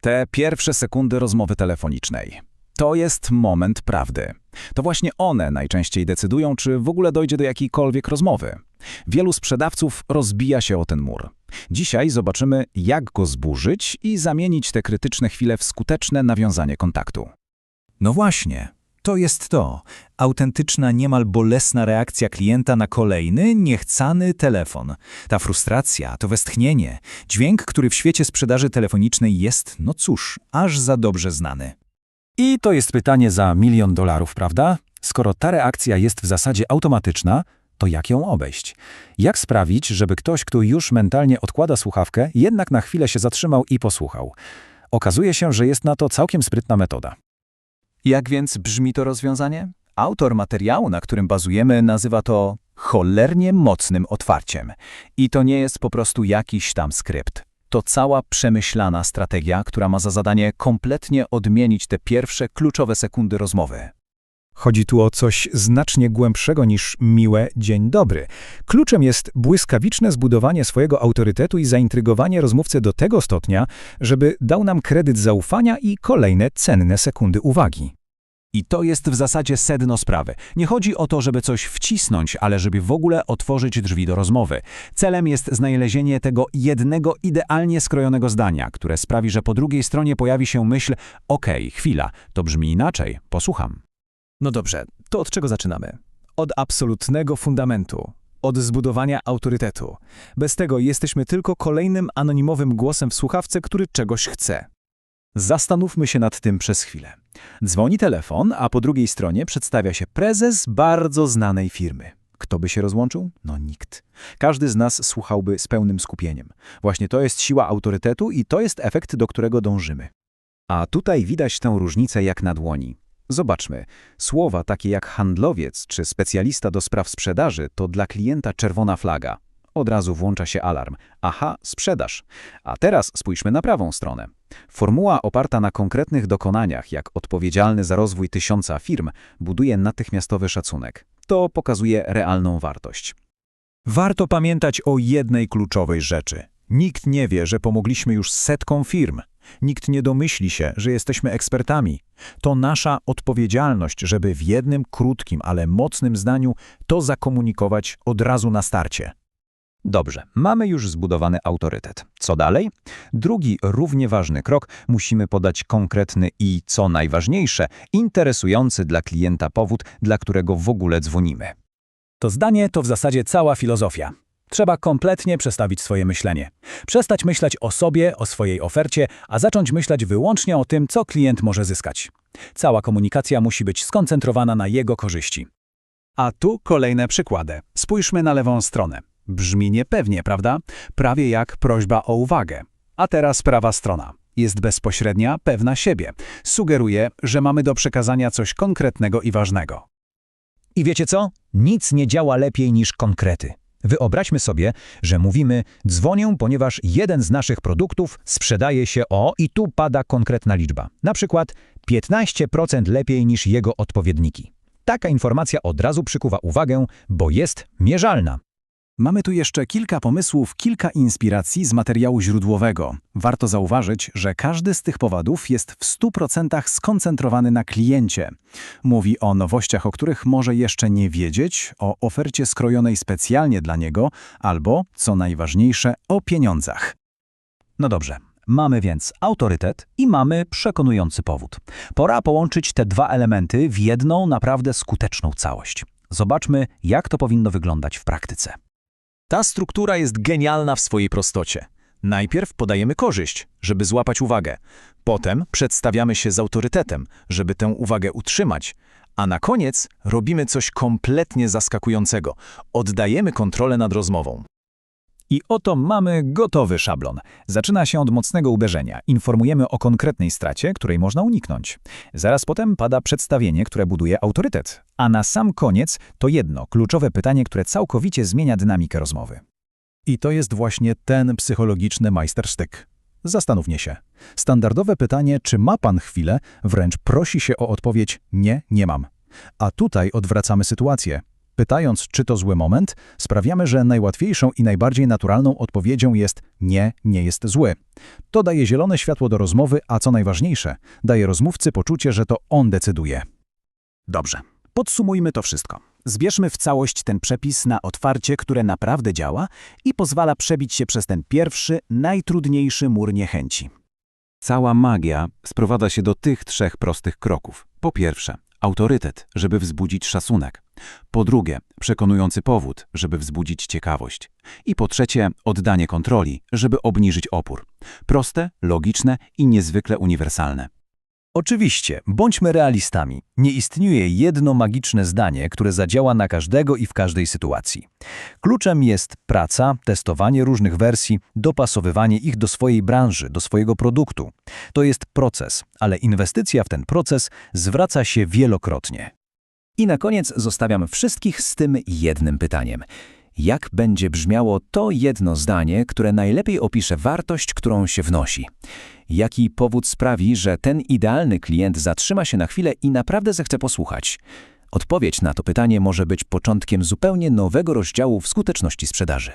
Te pierwsze sekundy rozmowy telefonicznej. To jest moment prawdy. To właśnie one najczęściej decydują, czy w ogóle dojdzie do jakiejkolwiek rozmowy. Wielu sprzedawców rozbija się o ten mur. Dzisiaj zobaczymy, jak go zburzyć i zamienić te krytyczne chwile w skuteczne nawiązanie kontaktu. No właśnie, to jest to. Autentyczna, niemal bolesna reakcja klienta na kolejny, niechcany telefon. Ta frustracja, to westchnienie, dźwięk, który w świecie sprzedaży telefonicznej jest, no cóż, aż za dobrze znany. I to jest pytanie za milion dolarów, prawda? Skoro ta reakcja jest w zasadzie automatyczna, to jak ją obejść? Jak sprawić, żeby ktoś, kto już mentalnie odkłada słuchawkę, jednak na chwilę się zatrzymał i posłuchał? Okazuje się, że jest na to całkiem sprytna metoda. Jak więc brzmi to rozwiązanie? Autor materiału, na którym bazujemy, nazywa to cholernie mocnym otwarciem. I to nie jest po prostu jakiś tam skrypt. To cała przemyślana strategia, która ma za zadanie kompletnie odmienić te pierwsze kluczowe sekundy rozmowy. Chodzi tu o coś znacznie głębszego niż miłe dzień dobry. Kluczem jest błyskawiczne zbudowanie swojego autorytetu i zaintrygowanie rozmówcę do tego stopnia, żeby dał nam kredyt zaufania i kolejne cenne sekundy uwagi. I to jest w zasadzie sedno sprawy. Nie chodzi o to, żeby coś wcisnąć, ale żeby w ogóle otworzyć drzwi do rozmowy. Celem jest znalezienie tego jednego idealnie skrojonego zdania, które sprawi, że po drugiej stronie pojawi się myśl okej, chwila, to brzmi inaczej, posłucham. No dobrze, to od czego zaczynamy? Od absolutnego fundamentu, od zbudowania autorytetu. Bez tego jesteśmy tylko kolejnym anonimowym głosem w słuchawce, który czegoś chce. Zastanówmy się nad tym przez chwilę. Dzwoni telefon, a po drugiej stronie przedstawia się prezes bardzo znanej firmy. Kto by się rozłączył? No nikt. Każdy z nas słuchałby z pełnym skupieniem. Właśnie to jest siła autorytetu i to jest efekt, do którego dążymy. A tutaj widać tę różnicę jak na dłoni. Zobaczmy, słowa takie jak handlowiec czy specjalista do spraw sprzedaży to dla klienta czerwona flaga. Od razu włącza się alarm. Aha, sprzedaż. A teraz spójrzmy na prawą stronę. Formuła oparta na konkretnych dokonaniach, jak odpowiedzialny za rozwój tysiąca firm, buduje natychmiastowy szacunek. To pokazuje realną wartość. Warto pamiętać o jednej kluczowej rzeczy. Nikt nie wie, że pomogliśmy już setkom firm. Nikt nie domyśli się, że jesteśmy ekspertami. To nasza odpowiedzialność, żeby w jednym krótkim, ale mocnym zdaniu to zakomunikować od razu na starcie. Dobrze, mamy już zbudowany autorytet. Co dalej? Drugi, równie ważny krok, musimy podać konkretny i, co najważniejsze, interesujący dla klienta powód, dla którego w ogóle dzwonimy. To zdanie to w zasadzie cała filozofia. Trzeba kompletnie przestawić swoje myślenie. Przestać myśleć o sobie, o swojej ofercie, a zacząć myśleć wyłącznie o tym, co klient może zyskać. Cała komunikacja musi być skoncentrowana na jego korzyści. A tu kolejne przykłady. Spójrzmy na lewą stronę. Brzmi niepewnie, prawda? Prawie jak prośba o uwagę. A teraz prawa strona. Jest bezpośrednia, pewna siebie. Sugeruje, że mamy do przekazania coś konkretnego i ważnego. I wiecie co? Nic nie działa lepiej niż konkrety. Wyobraźmy sobie, że mówimy dzwonię, ponieważ jeden z naszych produktów sprzedaje się o i tu pada konkretna liczba. Na przykład 15% lepiej niż jego odpowiedniki. Taka informacja od razu przykuwa uwagę, bo jest mierzalna. Mamy tu jeszcze kilka pomysłów, kilka inspiracji z materiału źródłowego. Warto zauważyć, że każdy z tych powodów jest w 100% skoncentrowany na kliencie. Mówi o nowościach, o których może jeszcze nie wiedzieć, o ofercie skrojonej specjalnie dla niego, albo, co najważniejsze, o pieniądzach. No dobrze, mamy więc autorytet i mamy przekonujący powód. Pora połączyć te dwa elementy w jedną naprawdę skuteczną całość. Zobaczmy, jak to powinno wyglądać w praktyce. Ta struktura jest genialna w swojej prostocie. Najpierw podajemy korzyść, żeby złapać uwagę. Potem przedstawiamy się z autorytetem, żeby tę uwagę utrzymać. A na koniec robimy coś kompletnie zaskakującego. Oddajemy kontrolę nad rozmową. I oto mamy gotowy szablon. Zaczyna się od mocnego uderzenia. Informujemy o konkretnej stracie, której można uniknąć. Zaraz potem pada przedstawienie, które buduje autorytet. A na sam koniec to jedno kluczowe pytanie, które całkowicie zmienia dynamikę rozmowy. I to jest właśnie ten psychologiczny majstersztyk. Zastanównie się. Standardowe pytanie, czy ma pan chwilę, wręcz prosi się o odpowiedź nie, nie mam. A tutaj odwracamy sytuację. Pytając, czy to zły moment, sprawiamy, że najłatwiejszą i najbardziej naturalną odpowiedzią jest nie, nie jest zły. To daje zielone światło do rozmowy, a co najważniejsze, daje rozmówcy poczucie, że to on decyduje. Dobrze. Podsumujmy to wszystko. Zbierzmy w całość ten przepis na otwarcie, które naprawdę działa i pozwala przebić się przez ten pierwszy, najtrudniejszy mur niechęci. Cała magia sprowadza się do tych trzech prostych kroków. Po pierwsze, autorytet, żeby wzbudzić szacunek. Po drugie, przekonujący powód, żeby wzbudzić ciekawość. I po trzecie, oddanie kontroli, żeby obniżyć opór. Proste, logiczne i niezwykle uniwersalne. Oczywiście, bądźmy realistami. Nie istnieje jedno magiczne zdanie, które zadziała na każdego i w każdej sytuacji. Kluczem jest praca, testowanie różnych wersji, dopasowywanie ich do swojej branży, do swojego produktu. To jest proces, ale inwestycja w ten proces zwraca się wielokrotnie. I na koniec zostawiam wszystkich z tym jednym pytaniem. Jak będzie brzmiało to jedno zdanie, które najlepiej opisze wartość, którą się wnosi? Jaki powód sprawi, że ten idealny klient zatrzyma się na chwilę i naprawdę zechce posłuchać? Odpowiedź na to pytanie może być początkiem zupełnie nowego rozdziału w skuteczności sprzedaży.